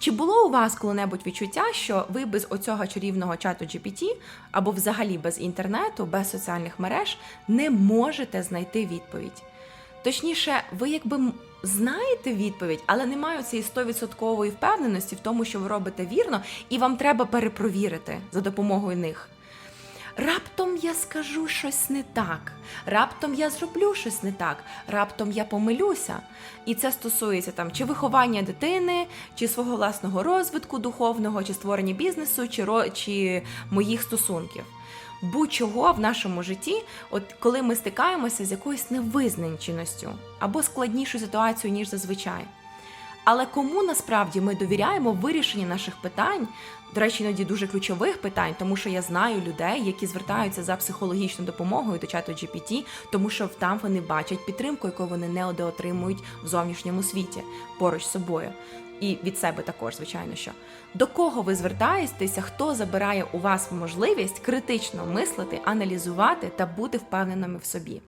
Чи було у вас коли-небудь відчуття, що ви без оцього чарівного чату GPT або взагалі без інтернету, без соціальних мереж не можете знайти відповідь? Точніше, ви якби знаєте відповідь, але не маєте цієї 100% впевненості в тому, що ви робите вірно, і вам треба перепровірити за допомогою них. Раптом я скажу щось не так, раптом я зроблю щось не так, раптом я помилюся. І це стосується там чи виховання дитини, чи свого власного розвитку духовного, чи створення бізнесу, чи, чи моїх стосунків. Будь-чого в нашому житті, от коли ми стикаємося з якоюсь невизначеністю або складнішою ситуацією, ніж зазвичай. Але кому насправді ми довіряємо в вирішенні наших питань, до речі, іноді дуже ключових питань, тому що я знаю людей, які звертаються за психологічною допомогою до чату GPT, тому що там вони бачать підтримку, яку вони не отримують в зовнішньому світі поруч з собою. І від себе також, звичайно, що до кого ви звертаєтеся, хто забирає у вас можливість критично мислити, аналізувати та бути впевненими в собі.